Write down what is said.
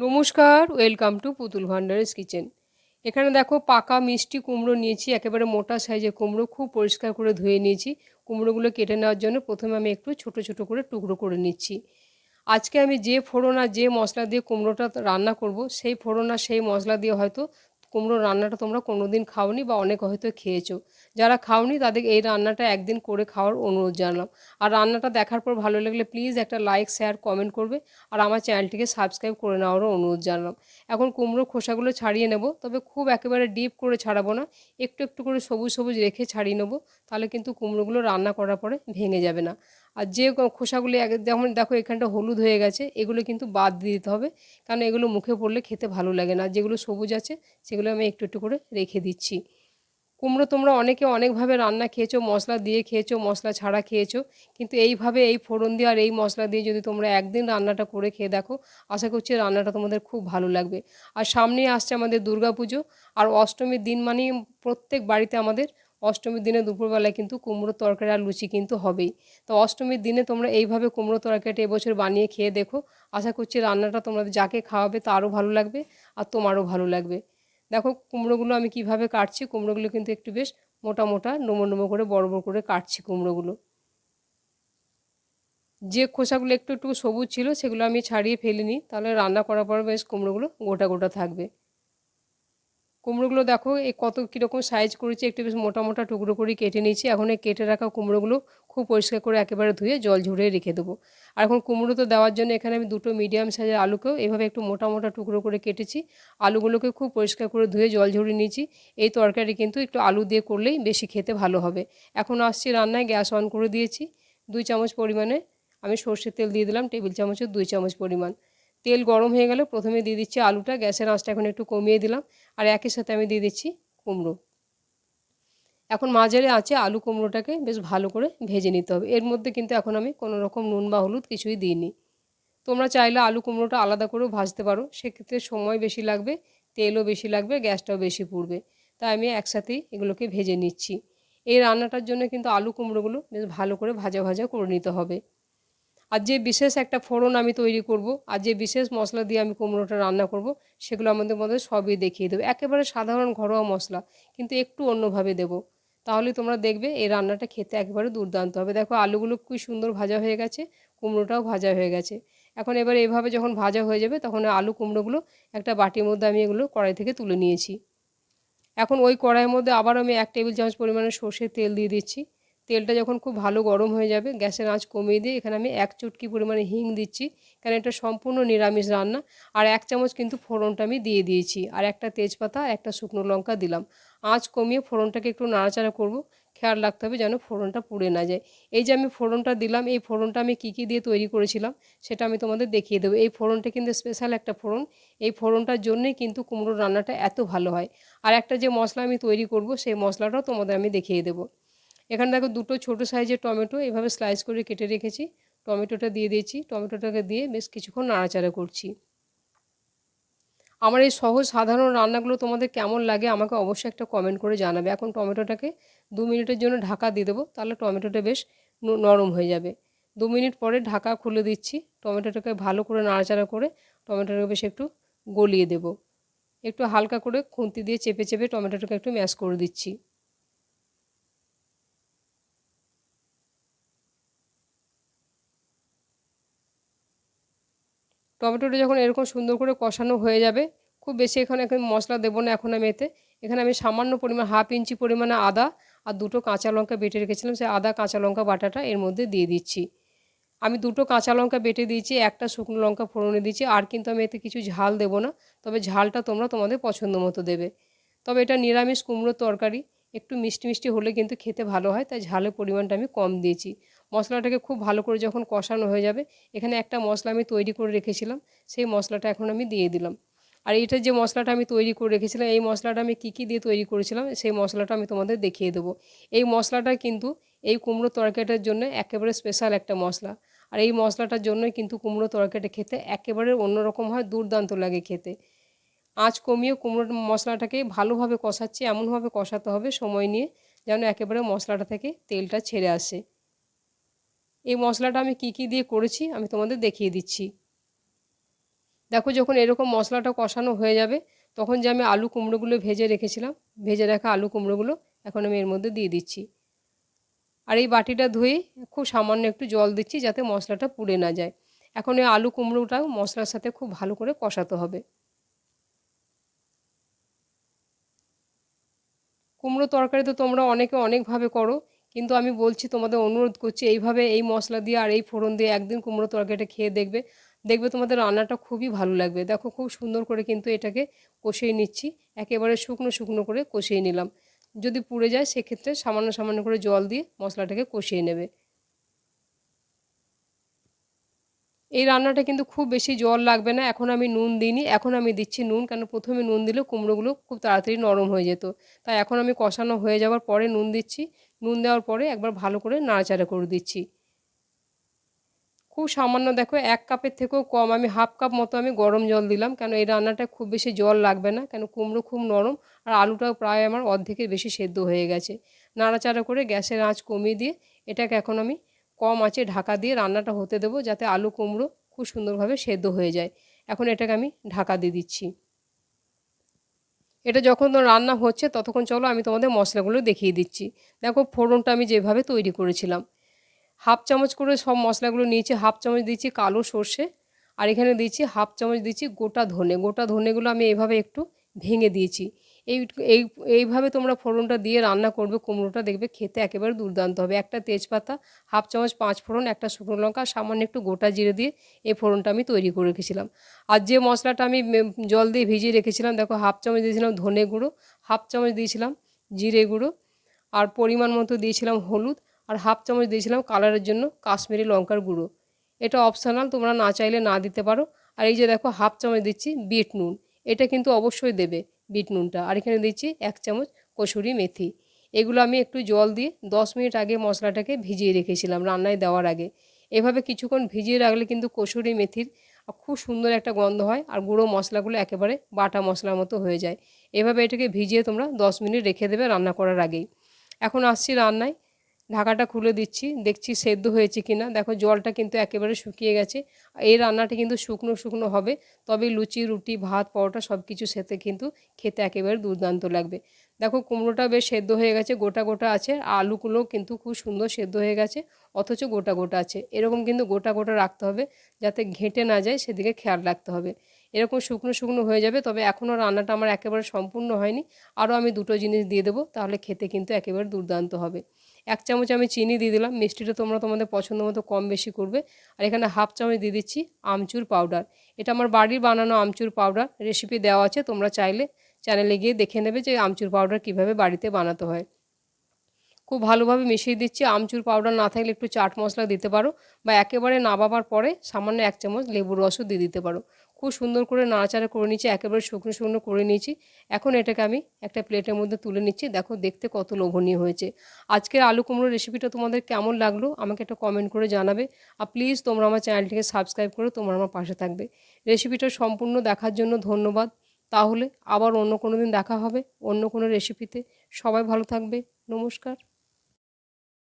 নমস্কার welcome to পুতুল ভান্ডারের কিচেন এখানে দেখো পাকা মিষ্টি কুমড়ো নিয়েছি, একেবারে মোটা সাইজের কুমড়ো, খুব পরিষ্কার করে ধুয়ে নিয়েছি। কুমড়োগুলো কেটে নেওয়ার জন্য প্রথমে আমি একটু ছোট ছোট করে টুকরো করে নিচ্ছি। আজকে আমি যে ফোড়ন আর যে মশলা দিয়ে কুমড়োটা রান্না করব, সেই ফোড়ন আর সেই মশলা দিয়ে হয়তো কুমড়ো রান্নাটা তোমরা কোনো দিন খাওনি বা অনেক হয়তো খেয়েছো। যারা খাওনি তাদের এই রান্নাটা একদিন করে খাওয়ার অনুরোধ জানালাম। আর রান্নাটা দেখার পর ভালো লাগলে প্লিজ একটা লাইক শেয়ার কমেন্ট করবে। আর আমার চ্যানেলটিকে সাবস্ক্রাইব করে নেওয়ারও অনুরোধ জানালাম। এখন কুমড়ো খোসাগুলো ছাড়িয়ে নেব, তবে খুব একেবারে ডিপ করে ছাড়াবো না। একটু একটু করে সবুজ সবুজ রেখে ছাড়িয়ে নেব, তাহলে কিন্তু কুমড়োগুলো রান্না করার পরে ভেঙে যাবে না। আর যে খোসাগুলি যেমন দেখো এখানটা হলুদ হয়ে গেছে, এগুলো কিন্তু বাদ দিয়ে দিতে হবে, কারণ এগুলো মুখে পড়লে খেতে ভালো লাগে না। যেগুলো সবুজ আছে, সেগুলো আমি একটু একটু করে রেখে দিচ্ছি। কুমড়ো তোমরা অনেকে অনেকভাবে রান্না খেয়েছো, মশলা দিয়ে খেয়েছো, মশলা ছাড়া খেয়েছো, কিন্তু এইভাবে এই ফোড়ন দিয়ে আর এই মশলা দিয়ে যদি তোমরা একদিন রান্নাটা করে খেয়ে দেখো, আশা করছি রান্নাটা তোমাদের খুব ভালো লাগবে। আর সামনে আসছে আমাদের দুর্গা পুজো আর অষ্টমীর দিন মানেই প্রত্যেক বাড়িতে আমাদের অষ্টমীর দিনে দুপুরবেলায় কিন্তু কুমড়ো তরকারি আর লুচি কিন্তু হবেই। তো অষ্টমীর দিনে তোমরা এইভাবে কুমড়ো তরকারিটা এবছর বানিয়ে খেয়ে দেখো। আশা করছি রান্নাটা তোমাদের যাকে খাওয়াবে তারও ভালো লাগবে আর তোমারও ভালো লাগবে। দেখো কুমড়োগুলো আমি কীভাবে কাটছি, কুমড়োগুলো কিন্তু একটু বেশ মোটা মোটা, নোমো নোমো করে, বড় বড় করে কাটছি কুমড়োগুলো। যে খোসাগুলো একটু একটু সবুজ ছিল সেগুলো আমি ছাড়িয়ে ফেলিনি, তাহলে রান্না করার পর বেশ কুমড়োগুলো গোটা গোটা থাকবে। কুমড়োগুলো দেখো এই কত কীরকম সাইজ করেছি, একটু বেশ মোটা মোটা টুকরো করে কেটে নিয়েছি। এখন এই কেটে রাখা কুমড়োগুলো খুব পরিষ্কার করে একেবারে ধুয়ে জল ঝরিয়ে রেখে দেবো। আর এখন কুমড়ো তো দেওয়ার জন্য এখানে আমি দুটো মিডিয়াম সাইজের আলুকেও এভাবে একটু মোটা মোটা টুকরো করে কেটেছি। আলুগুলোকে খুব পরিষ্কার করে ধুয়ে জল ঝরিয়ে নিয়েছি। এই তরকারি কিন্তু একটু আলু দিয়ে করলেই বেশি খেতে ভালো হবে। এখন আসছি রান্নায়, গ্যাস অন করে দিয়েছি। দুই চামচ পরিমাণে আমি সর্ষের তেল দিয়ে দিলাম, টেবিল চামচের দুই চামচ পরিমাণ। তেল গরম হয়ে গেলে, প্রথমে দিয়ে দিচ্ছি আলুটা, গ্যাসের আঁচটা এখন একটু কমিয়ে দিলাম, আর একই সাথে আমি দিয়ে দিচ্ছি কুমড়ো। এখন মাঝারে আছে আলু কুমড়োটাকে বেশ ভালো করে ভেজে নিতে হবে। এর মধ্যে কিন্তু এখন আমি কোনো রকম নুন বা হলুদ কিছুই দিইনি। তোমরা চাইলে আলু কুমড়োটা আলাদা করেও ভাজতে পারো, সেক্ষেত্রে সময় বেশি লাগবে, তেলও বেশি লাগবে, গ্যাসটাও বেশি পুড়বে। তাই আমি একসাথেই এগুলোকে ভেজে নিচ্ছি। এই রান্নাটার জন্য কিন্তু আলু কুমড়োগুলো বেশ ভালো করে ভাজা ভাজা করে নিতে হবে। আর যে বিশেষ একটা ফোড়ন আমি তৈরি করব, আর যে বিশেষ মশলা দিয়ে আমি কুমড়োটা রান্না করব, সেগুলো আমাদের মধ্যে সবই দেখিয়ে দেবো। একেবারে সাধারণ ঘরোয়া মশলা, কিন্তু একটু অন্যভাবে দেবো। তাহলে তোমরা দেখবে এই রান্নাটা খেতে একেবারে দুর্দান্ত হবে। দেখো আলুগুলো খুব সুন্দর ভাজা হয়ে গেছে, কুমড়োটাও ভাজা হয়ে গেছে। এখন এবার এভাবে যখন ভাজা হয়ে যাবে, তখন আলু কুমড়োগুলো একটা বাটির মধ্যে আমি এগুলো কড়াই থেকে তুলে নিয়েছি। এখন ওই কড়াইয়ের মধ্যে আবার আমি এক টেবিল চামচ পরিমাণে সর্ষের তেল দিয়ে দিচ্ছি। তেলটা যখন খুব ভালো গরম হয়ে যাবে, গ্যাসের আঁচ কমিয়ে দিয়ে এখানে আমি এক চুটকি পরিমাণে হিং দিচ্ছি। কারণ এটা সম্পূর্ণ নিরামিষ রান্না। আর এক চামচ কিন্তু ফোড়নটা আমি দিয়ে দিয়েছি। আর একটা তেজপাতা, একটা শুকনো লঙ্কা দিলাম। আঁচ কমিয়ে ফোড়নটাকে একটু নাড়াচাড়া করব। খেয়াল রাখতে হবে যেন ফোড়নটা পুড়ে না যায়। এই যে আমি ফোড়নটা দিলাম, এই ফোড়নটা আমি কী কী দিয়ে তৈরি করেছিলাম, সেটা আমি তোমাদের দেখিয়ে দেবো। এই ফোড়নটা কিন্তু স্পেশাল একটা ফোড়ন। এই ফোড়নটার জন্যই কিন্তু কুমড়োর রান্নাটা এত ভালো হয়। আর একটা যে মশলা আমি তৈরি করব, সেই মশলাটাও তোমাদের আমি দেখিয়ে দেবো। এখানে দেখো দুটো ছোটো সাইজের টমেটো, এভাবে স্লাইস করে কেটে রেখেছি। টমেটোটা দিয়ে দিয়েছি। টমেটোটাকে দিয়ে বেশ কিছুক্ষণ নাড়াচাড়া করছি। আমার এই সহজ সাধারণ রান্নাগুলো তোমাদের কেমন লাগে আমাকে অবশ্যই একটা কমেন্ট করে জানাবে। এখন টমেটোটাকে দু মিনিটের জন্য ঢাকা দিয়ে দেবো, তাহলে টমেটোটা বেশ নরম হয়ে যাবে। দু মিনিট পরে ঢাকা খুলে দিচ্ছি। টমেটোটাকে ভালো করে নাড়াচাড়া করে টমেটোটাকে বেশ একটু গলিয়ে দেব। একটু হালকা করে খুন্তি দিয়ে চেপে চেপে টমেটোটাকে একটু ম্যাশ করে দিচ্ছি। টমেটোটা যখন এরকম সুন্দর করে কষানো হয়ে যাবে, খুব বেশি এখানে এখন মশলা দেবো না এখন আমি এতে। এখানে আমি সামান্য পরিমাণ, হাফ ইঞ্চি পরিমাণে আদা আর দুটো কাঁচা লঙ্কা বেটে রেখেছিলাম। সেই আদা, কাঁচা লঙ্কা বাটাটা এর মধ্যে দিয়ে দিচ্ছি। আমি দুটো কাঁচা লঙ্কা বেটে দিয়েছি, একটা শুকনো লঙ্কা ফোড়নে দিয়েছি। আর কিন্তু আমি এতে কিছু ঝাল দেবো না, তবে ঝালটা তোমরা তোমাদের পছন্দ মতো দেবে। তবে এটা নিরামিষ কুমড়োর তরকারি। একটু মিষ্টি মিষ্টি হলে কিন্তু খেতে ভালো হয়, তাই ঝালের পরিমাণটা আমি কম দিয়েছি। মশলাটাকে খুব ভালো করে যখন কষানো হয়ে যাবে, এখানে একটা মশলা আমি তৈরি করে রেখেছিলাম, সেই মশলাটা এখন আমি দিয়ে দিলাম। আর এটা যে মশলাটা আমি তৈরি করে রেখেছিলাম, এই মশলাটা আমি কী কী দিয়ে তৈরি করেছিলাম, সেই মশলাটা আমি তোমাদের দেখিয়ে দেবো। এই মশলাটা কিন্তু এই কুমড়ো তরকারিটার জন্য একেবারে স্পেশাল একটা মশলা। আর এই মশলাটার জন্যই কিন্তু কুমড়ো তরকারিটা খেতে একেবারে অন্যরকম হয়, দুর্দান্ত লাগে খেতে। আঁচ কমিয়ে কুমড়ো মশলাটাকে ভালোভাবে কষাচ্ছি, এমনভাবে কষাতে হবে সময় নিয়ে যেন একেবারে মশলাটা থেকে তেলটা ছেড়ে আসে। এই মশলাটা আমি কি কি দিয়ে করেছি আমি তোমাদের দেখিয়ে দিচ্ছি। দেখো যখন এরকম মশলাটা কষানো হয়ে যাবে, তখন যে আমি আলু কুমড়োগুলো ভেজে রেখেছিলাম, ভেজে রাখা আলু কুমড়োগুলো এখন আমি এর মধ্যে দিয়ে দিচ্ছি। আর এই বাটিটা ধুয়ে খুব সামান্য একটু জল দিচ্ছি যাতে মশলাটা পুড়ে না যায়। এখন এই আলু কুমড়োটাও মশলার সাথে খুব ভালো করে কষাতে হবে। কুমড়ো তরকারি তো তোমরা অনেকে অনেকভাবে করো, কিন্তু আমি বলছি তোমাদের অনুরোধ করছি এইভাবে এই মশলা দিয়ে আর এই ফোড়ন দিয়ে একদিন কুমড়ো তরকারিটা খেয়ে দেখবে দেখবে তোমাদের রান্নাটা খুবই ভালো লাগবে। দেখো খুব সুন্দর করে কিন্তু এটাকে কষিয়ে নিচ্ছি, একেবারে শুকনো শুকনো করে কষিয়ে নিলাম। যদি পুড়ে যায় সেক্ষেত্রে সামান্য সামান্য করে জল দিয়ে মশলাটাকে কষিয়ে নেবে। এই রান্নাটা কিন্তু খুব বেশি জল লাগবে না। এখন আমি নুন দিইনি। এখন আমি দিচ্ছি নুন, কেন প্রথমে নুন দিলে কুমড়োগুলো খুব তাড়াতাড়ি নরম হয়ে যেত। তাই এখন আমি কষানো হয়ে যাওয়ার পরে নুন দিচ্ছি। নুন দেওয়ার পরে একবার ভালো করে নাড়াচাড়া করে দিচ্ছি। খুব সামান্য দেখো, এক কাপের থেকেও কম। আমি হাফ কাপ মতো আমি গরম জল দিলাম। কেন এই রান্নাটা খুব বেশি জল লাগবে না। কেন কুমড়ো খুব নরম আর আলুটাও প্রায় আমার অর্ধেকের বেশি সেদ্ধ হয়ে গেছে। নাড়াচাড়া করে গ্যাসের আঁচ কমিয়ে দিয়ে এটাকে এখন আমি কম আঁচে ঢাকা দিয়ে রান্নাটা হতে দেবো যাতে আলু কুমড়ো খুব সুন্দরভাবে সেদ্ধ হয়ে যায়। এখন এটাকে আমি ঢাকা দিয়ে দিচ্ছি। এটা যখন রান্না হচ্ছে ততক্ষণ চলো আমি তোমাদের মশলাগুলো দেখিয়ে দিচ্ছি। দেখো ফোড়নটা আমি যেভাবে তৈরি করেছিলাম। হাফ চামচ করে সব মশলাগুলো নিয়েছি, হাফ চামচ দিচ্ছি কালো সর্ষে আর এখানে দিচ্ছি হাফ চামচ দিচ্ছি গোটা ধনে। গোটা ধনেগুলো আমি এভাবে একটু ভেঙে দিয়েছি। এই এই, এইভাবে তোমরা ফোড়নটা দিয়ে রান্না করবে, কুমড়োটা দেখবে খেতে একেবারে দুর্দান্ত হবে। একটা তেজপাতা, হাফ চামচ পাঁচ ফোড়ন, একটা শুকনো লঙ্কা, সামান্য একটু গোটা জিরে দিয়ে এই ফোড়নটা আমি তৈরি করে রেখেছিলাম। আর যে মশলাটা আমি জল দিয়ে ভিজিয়ে রেখেছিলাম, দেখো হাফ চামচ দিয়েছিলাম ধনে গুঁড়ো, হাফ চামচ দিয়েছিলাম জিরে গুঁড়ো, আর পরিমাণ মতো দিয়েছিলাম হলুদ, আর হাফ চামচ দিয়েছিলাম কালারের জন্য কাশ্মীরি লঙ্কার গুঁড়ো। এটা অপশনাল, তোমরা না চাইলে না দিতে পারো। আর এই যে দেখো হাফ চামচ দিচ্ছি বিট নুন, এটা কিন্তু অবশ্যই দেবে। বিট নুনটা। আর এখানে দিচ্ছি এক চামচ কসুরি মেথি। এগুলো আমি একটু জল দিয়ে দশ মিনিট আগে মশলাটাকে ভিজিয়ে রেখেছিলাম রান্নায় দেওয়ার আগে। এভাবে কিছুক্ষণ ভিজিয়ে রাখলে কিন্তু কসুরি মেথির খুব সুন্দর একটা গন্ধ হয় আর গুঁড়ো মশলাগুলো একেবারে বাটা মশলার মতো হয়ে যায়। এভাবে এটাকে ভিজিয়ে তোমরা দশ মিনিট রেখে দেবে রান্না করার আগেই। এখন আসছি রান্নায়। ঢাকাটা খুলে দিচ্ছি, দেখছি সেদ্ধ হয়েছে কি না দেখো, জলটা কিন্তু একেবারে শুকিয়ে গেছে। এই রান্নাটা কিন্তু শুকনো শুকনো হবে, তবে লুচি, রুটি, ভাত, পরোটা সব কিছু সেতে কিন্তু খেতে একেবারে দুর্দান্ত লাগবে। দেখো, কুমড়োটা বেশ সেদ্ধ হয়ে গেছে, গোটা গোটা আছে। আলুগুলো কিন্তু খুব সুন্দর সেদ্ধ হয়ে গেছে, অথচ গোটা গোটা আছে। এরকম কিন্তু গোটা গোটা রাখতে হবে, যাতে ঘেঁটে না যায়, সেদিকে খেয়াল রাখতে হবে। এরকম শুকনো শুকনো হয়ে যাবে, তবে এখনও রান্নাটা আমার একেবারে সম্পূর্ণ হয়নি। আরও আমি দুটো জিনিস দিয়ে দেবো, তাহলে খেতে কিন্তু একেবারে দুর্দান্ত হবে। এক চামচ আমি চিনি দিয়ে দিলাম, মিষ্টিটা তোমরা তোমাদের পছন্দ মতো কম বেশি করবে। আর এখানে হাফ চামচ দিয়ে দিচ্ছি আমচুর পাউডার। এটা আমার বাড়ির বানানো আমচুর পাউডার রেসিপি দেওয়া আছে, তোমরা চাইলে চ্যানেলে গিয়ে দেখে নেবে যে আমচুর পাউডার কীভাবে বাড়িতে বানাতে হয়। খুব ভালোভাবে মিশিয়ে দিচ্ছি, আমচুর পাউডার না থাকলে একটু চাট মশলা দিতে পারো বা একেবারে নাবাবার পরে সামান্য এক চামচ লেবুর রসও দিয়ে দিতে পারো। খুব সুন্দর করে নাড়াচাড়া করে নিচ্ছি একেবারে শুকনো শুকনো করে নিয়েছি। এখন এটাকে আমি একটা প্লেটের মধ্যে তুলে নিচ্ছি। দেখো দেখতে কত লোভনীয় হয়েছে। আজকের আলু কুমড়ো রেসিপিটা তোমাদের কেমন লাগল আমাকে একটা কমেন্ট করে জানাবে। আর প্লিজ তোমরা আমার চ্যানেলটিকে সাবস্ক্রাইব করে তোমরা আমার পাশে থাকবে। রেসিপিটা সম্পূর্ণ দেখার জন্য ধন্যবাদ। তাহলে আবার অন্য কোনো দিন দেখা হবে অন্য কোনো রেসিপিতে সবাই ভালো থাকবে। নমস্কার।